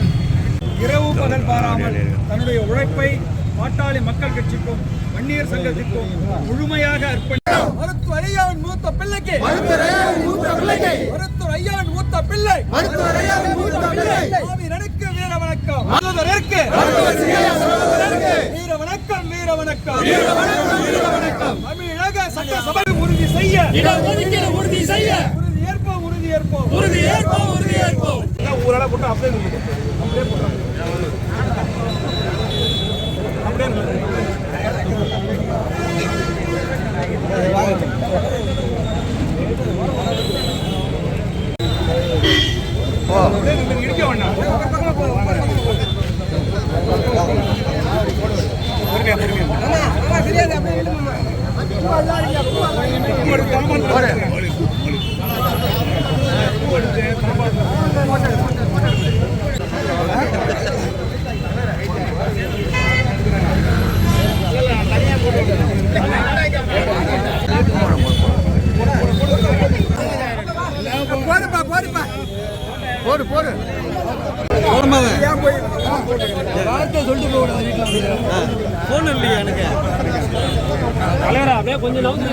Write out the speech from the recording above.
அவர்கள் இரவு பகல் பாராமல் தன்னுடைய உழைப்பை பாட்டாளி மக்கள் கட்சிக்கும் வன்னியர் சங்கத்திற்கும் முழுமையாக அர்ப்பணித்தார் மருத்துவ ஐயாவின் மூத்த பிள்ளைக்கு மருத்துவர் ஐயாவின் மூத்த பிள்ளைக்கு மருத்துவர் ஐயாவின் மூத்த பிள்ளை மருத்துவர் ஐயாவின் மூத்த பிள்ளை மாவீரனுக்கு வீர வணக்கம். மருத்துவருக்கு வீர வணக்கம் வீர வணக்கம். வீர வணக்கம் வீர வணக்கம். தமிழக சட்டசபை உறுதி செய்ய இடஒதுக்கீடு உறுதி செய்ய உறுதி ஏற்போம் உறுதி ஏற்போம். உறுதி ஏற்போம். அப்படியே. அப்படியே போடுறாங்க அப்படியே இடிக்க வேண்டாம். போடு போடு. தலைவரா அப்படியே கொஞ்சம் நவுந்து